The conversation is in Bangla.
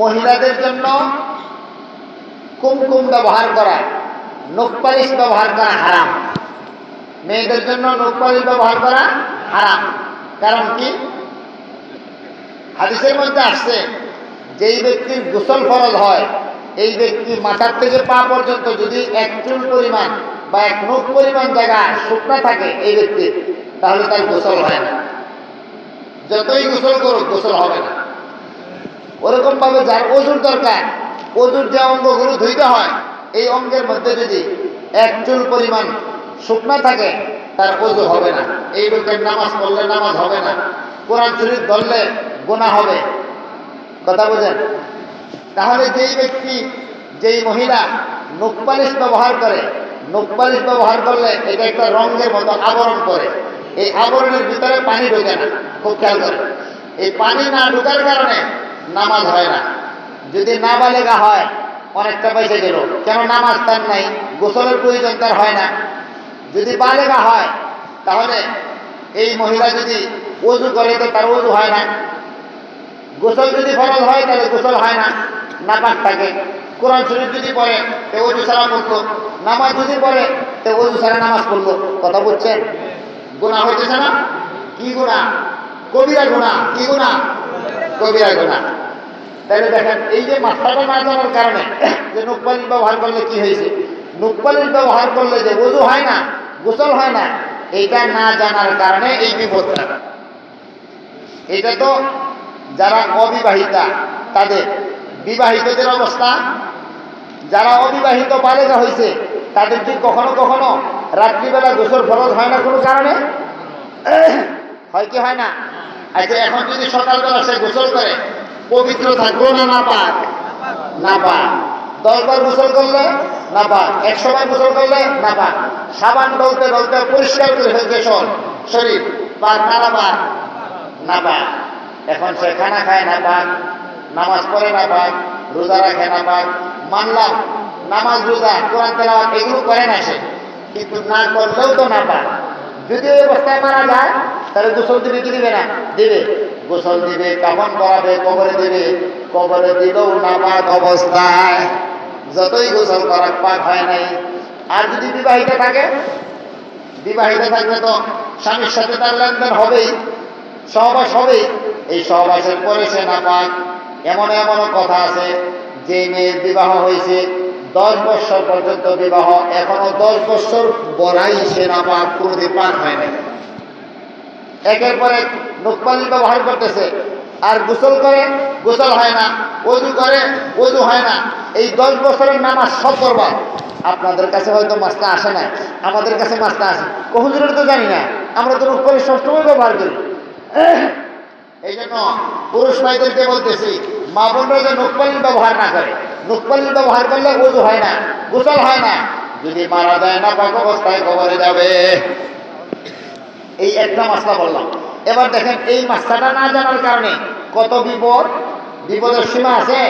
মহিলাদের জন্য কুমকুম ব্যবহার করা নোখপালিশ ব্যবহার করা হারাম। মেয়েদের জন্য নোখপালিশ ব্যবহার করা হারাম। কারণ কি? হাদিসের মধ্যে আসছে, যেই ব্যক্তির গোসল ফরজ হয়, এই ব্যক্তি মাথার থেকে পা পর্যন্ত যদি এক চুল পরিমাণ বা এক নখ পরিমাণ জায়গা শুকনো থাকে এই ব্যক্তির তাহলে তার গোসল হয় না। যতই গোসল করুক, গোসল হবে না। ওরকম ভাবে যার অজুর দরকার, ওজুর যে অঙ্গগুলো ধুইতে হয়, এই অঙ্গের মধ্যে যদি এক চুল পরিমাণ শুকনা থাকে, তার অজু হবে না। এই লোকের নামাজ পড়লে নামাজ হবে না। কোরআন শরীফ ধরলে গোনা হবে। কথা বোঝেন? তাহলে যেই ব্যক্তি, যেই মহিলা নখপালিশ ব্যবহার করে নখপালিশ ব্যবহার করলে এটা একটা রঙের মতো আবরণ করে। এই আবরণের ভিতরে পানি ঢোকে না, খুব খেয়াল করে। এই পানি না ঢোকার কারণে নামাজ হয় না। যদি না বালেগা হয়, অনেকটা পয়সা গেল। কেন নামাজ তার নাই? গোসলের প্রয়োজন তার হয় না। যদি বালেগা হয়, তাহলে এই মহিলা যদি ওজু করে, তো তার ওজু হয় না। গোসল যদি ফরজ হয়, তাহলে গোসল হয় না। নাপাক থাকে। কোরআন শরীফ যদি পড়ে, তো ওজু ছাড়া পড়তো নামাজ যদি পড়ে, তো ওজু ছাড়া নামাজ পড়ল। কথা বলছেন গুণা হইতেছে না? কি গুণা কবিরা গুণা কি গুণা কবিরা গুণা তাহলে দেখেন, এই যে মাথাটা না জানার কারণে, যে নুকপালিশ ব্যবহার করলে কি হয়েছে? নুকপালিশ ব্যবহার করলে যে ওজু হয় না, গোসল হয় না, এইটা না জানার কারণে এই বিপদটা। এটা তো যারা অবিবাহিতা, তাদের বিবাহিতদের অবস্থা, যারা অবিবাহিত বালেগা হয়েছে, তাদের কি কখনো কখনো রাত্রিবেলা গোসল ফরজ হয় না কোনো কারণে? হয় কি হয় না? আচ্ছা এখন যদি সকালবেলা সে গোসল করে পবিত্র থাকব না না পাক না পাক দশবার গোসল করলে না পাক একশো বার গোসল করলে না পাক সাবান ডলতে ডলতে পরিষ্কার করে শর শরীর। পাক না না পাক না পাক এখন সে খানা খায় না পাক নামাজ পড়ে না পাক রোজা রাখে না পাক মানলাম, নামাজ, রোজা, কোরআন তেলাওয়াত এগুলো করে না সে। কিন্তু না করলেও তো না পাক যদি এই অবস্থায় মারা যায় তাহলে গোসল দিবে কি দিবে না? দিবে। গোসল দিবে, কাফন করাবে কবরে দিবে। কবরে দিলেও না পাক অবস্থায়। যতই গোসল করাক, পাক হয় নাই। আর যদি বিবাহিত থাকে? বিবাহিত থাকলে তো স্বামীর সাথে তার লেনদেন হবেই, সহবাস হবেই। এই সহবাসের পরে সে না পাক এমন এমনও কথা আছে, যে মেয়ের বিবাহ হয়েছে, দশ বছর পর্যন্ত বিবাহ, এখনও দশ বছর বড়াই সে না পাক কোনোদিন পাক হয় নাই। একের পর এক নোকপালি ব্যবহার করতেছে। আর গোসল করে, গোসল হয় না। অজু করে, অজু হয় না। এই দশ বছরের নামাজ সব করবার আপনাদের কাছে হয়তো মাছটা আসে না আমাদের কাছে মাছটা আসে কহুজুরের তো জানি না। আমরা তো নোকপালি সবসময় ব্যবহার করি। এই জন্য পুরুষ ভাইদেরকে বলতেছি, মা বোনরা যে নোকপালি ব্যবহার না করে নোকপালি ব্যবহার করলে অজু হয় না, গোসল হয় না। যদি মারা যায় না, পাক অবস্থায় কবরে যাবে। এই একটা মাসলা বললাম। এবার দেখেন এই মাসলাটা না জানার কারণে কত বিপদ? বিপদের সীমা আছে?